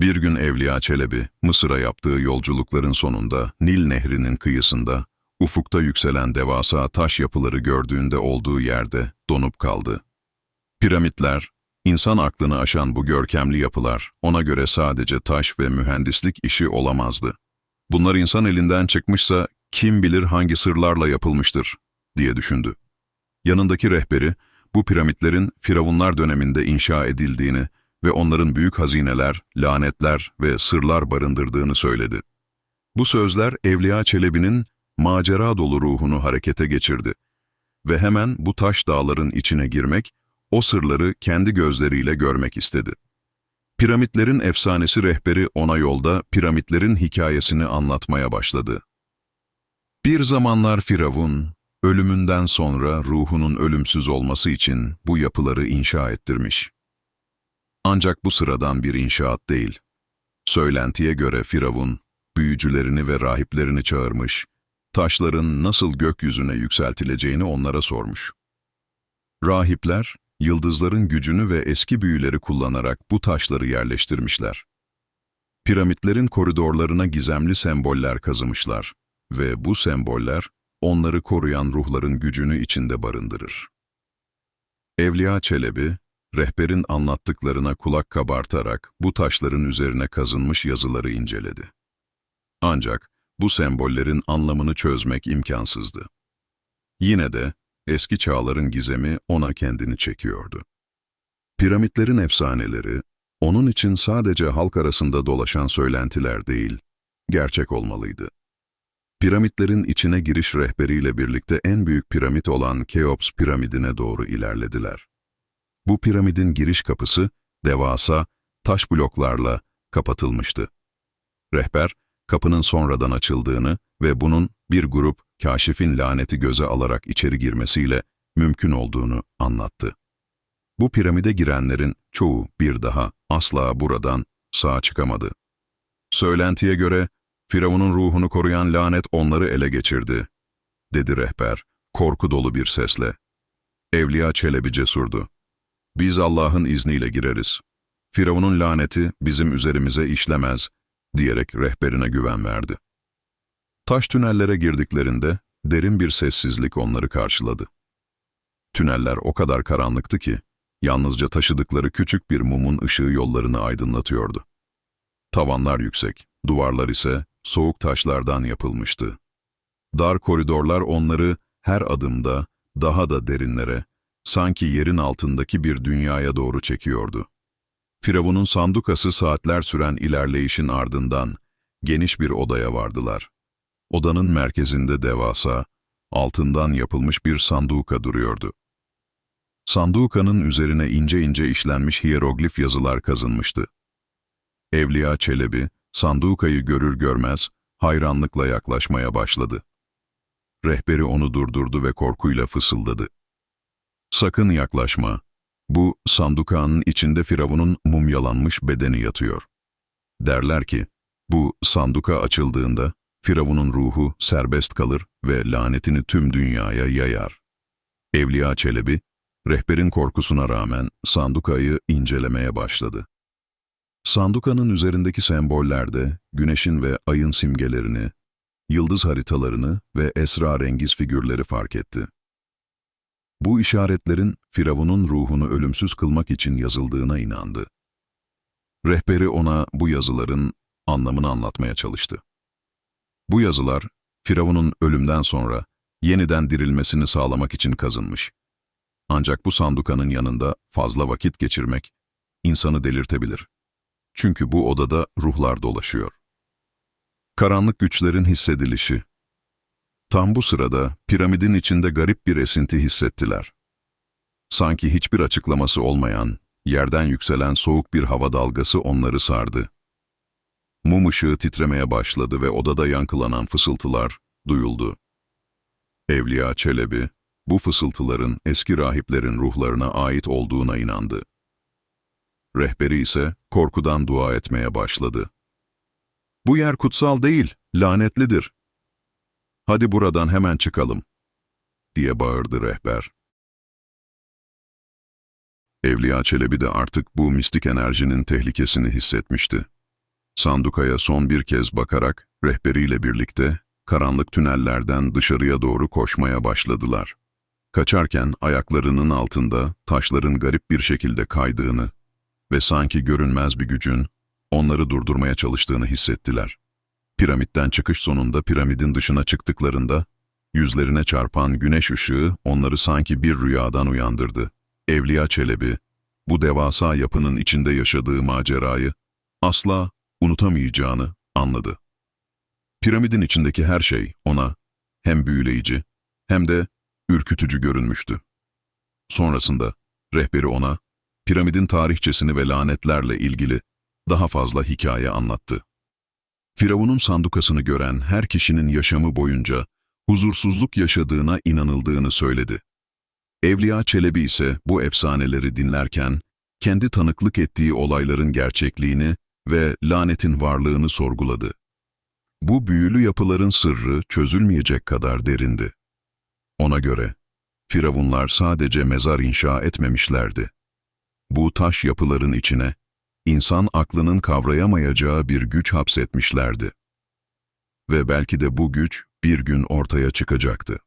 Bir gün Evliya Çelebi, Mısır'a yaptığı yolculukların sonunda Nil Nehri'nin kıyısında, ufukta yükselen devasa taş yapıları gördüğünde olduğu yerde donup kaldı. Piramitler, insan aklını aşan bu görkemli yapılar, ona göre sadece taş ve mühendislik işi olamazdı. Bunlar insan elinden çıkmışsa kim bilir hangi sırlarla yapılmıştır, diye düşündü. Yanındaki rehberi, bu piramitlerin Firavunlar döneminde inşa edildiğini ve onların büyük hazineler, lanetler ve sırlar barındırdığını söyledi. Bu sözler Evliya Çelebi'nin macera dolu ruhunu harekete geçirdi ve hemen bu taş dağların içine girmek, o sırları kendi gözleriyle görmek istedi. Piramitlerin efsanesi rehberi ona yolda piramitlerin hikayesini anlatmaya başladı. Bir zamanlar Firavun, ölümünden sonra ruhunun ölümsüz olması için bu yapıları inşa ettirmiş. Ancak bu sıradan bir inşaat değil. Söylentiye göre Firavun, büyücülerini ve rahiplerini çağırmış, taşların nasıl gökyüzüne yükseltileceğini onlara sormuş. Rahipler, yıldızların gücünü ve eski büyüleri kullanarak bu taşları yerleştirmişler. Piramitlerin koridorlarına gizemli semboller kazımışlar ve bu semboller, onları koruyan ruhların gücünü içinde barındırır. Evliya Çelebi, rehberin anlattıklarına kulak kabartarak bu taşların üzerine kazınmış yazıları inceledi. Ancak bu sembollerin anlamını çözmek imkansızdı. Yine de eski çağların gizemi ona kendini çekiyordu. Piramitlerin efsaneleri, onun için sadece halk arasında dolaşan söylentiler değil, gerçek olmalıydı. Piramitlerin içine giriş rehberiyle birlikte en büyük piramit olan Keops piramidine doğru ilerlediler. Bu piramidin giriş kapısı devasa, taş bloklarla kapatılmıştı. Rehber, kapının sonradan açıldığını ve bunun bir grup kaşifin laneti göze alarak içeri girmesiyle mümkün olduğunu anlattı. Bu piramide girenlerin çoğu bir daha asla buradan sağ çıkamadı. Söylentiye göre Firavun'un ruhunu koruyan lanet onları ele geçirdi, dedi rehber, korku dolu bir sesle. Evliya Çelebi cesurdu. Biz Allah'ın izniyle gireriz. Firavun'un laneti bizim üzerimize işlemez, diyerek rehberine güven verdi. Taş tünellere girdiklerinde derin bir sessizlik onları karşıladı. Tüneller o kadar karanlıktı ki, yalnızca taşıdıkları küçük bir mumun ışığı yollarını aydınlatıyordu. Tavanlar yüksek, duvarlar ise soğuk taşlardan yapılmıştı. Dar koridorlar onları her adımda daha da derinlere, sanki yerin altındaki bir dünyaya doğru çekiyordu. Firavun'un sandukası saatler süren ilerleyişin ardından geniş bir odaya vardılar. Odanın merkezinde devasa, altından yapılmış bir sanduka duruyordu. Sandukanın üzerine ince ince işlenmiş hieroglif yazılar kazınmıştı. Evliya Çelebi, sandukayı görür görmez hayranlıkla yaklaşmaya başladı. Rehberi onu durdurdu ve korkuyla fısıldadı. Sakın yaklaşma. Bu sandukanın içinde Firavun'un mumyalanmış bedeni yatıyor. Derler ki, bu sanduka açıldığında Firavun'un ruhu serbest kalır ve lanetini tüm dünyaya yayar. Evliya Çelebi, rehberin korkusuna rağmen sandukayı incelemeye başladı. Sandukanın üzerindeki sembollerde güneşin ve ayın simgelerini, yıldız haritalarını ve esrarengiz figürleri fark etti. Bu işaretlerin Firavun'un ruhunu ölümsüz kılmak için yazıldığına inandı. Rehberi ona bu yazıların anlamını anlatmaya çalıştı. Bu yazılar, Firavun'un ölümden sonra yeniden dirilmesini sağlamak için kazınmış. Ancak bu sandukanın yanında fazla vakit geçirmek insanı delirtebilir. Çünkü bu odada ruhlar dolaşıyor. Karanlık güçlerin hissedilişi. Tam bu sırada piramidin içinde garip bir esinti hissettiler. Sanki hiçbir açıklaması olmayan, yerden yükselen soğuk bir hava dalgası onları sardı. Mum ışığı titremeye başladı ve odada yankılanan fısıltılar duyuldu. Evliya Çelebi, bu fısıltıların eski rahiplerin ruhlarına ait olduğuna inandı. Rehberi ise korkudan dua etmeye başladı. Bu yer kutsal değil, lanetlidir. Hadi buradan hemen çıkalım, diye bağırdı rehber. Evliya Çelebi de artık bu mistik enerjinin tehlikesini hissetmişti. Sandukaya son bir kez bakarak rehberiyle birlikte karanlık tünellerden dışarıya doğru koşmaya başladılar. Kaçarken ayaklarının altında taşların garip bir şekilde kaydığını ve sanki görünmez bir gücün onları durdurmaya çalıştığını hissettiler. Piramitten çıkış sonunda piramidin dışına çıktıklarında yüzlerine çarpan güneş ışığı onları sanki bir rüyadan uyandırdı. Evliya Çelebi, bu devasa yapının içinde yaşadığı macerayı asla unutamayacağını anladı. Piramidin içindeki her şey ona hem büyüleyici hem de ürkütücü görünmüştü. Sonrasında rehberi ona piramidin tarihçesini ve lanetlerle ilgili daha fazla hikaye anlattı. Firavun'un sandukasını gören her kişinin yaşamı boyunca huzursuzluk yaşadığına inanıldığını söyledi. Evliya Çelebi ise bu efsaneleri dinlerken kendi tanıklık ettiği olayların gerçekliğini ve lanetin varlığını sorguladı. Bu büyülü yapıların sırrı çözülmeyecek kadar derindi. Ona göre Firavunlar sadece mezar inşa etmemişlerdi. Bu taş yapıların içine insan aklının kavrayamayacağı bir güç hapsetmişlerdi. Ve belki de bu güç bir gün ortaya çıkacaktı.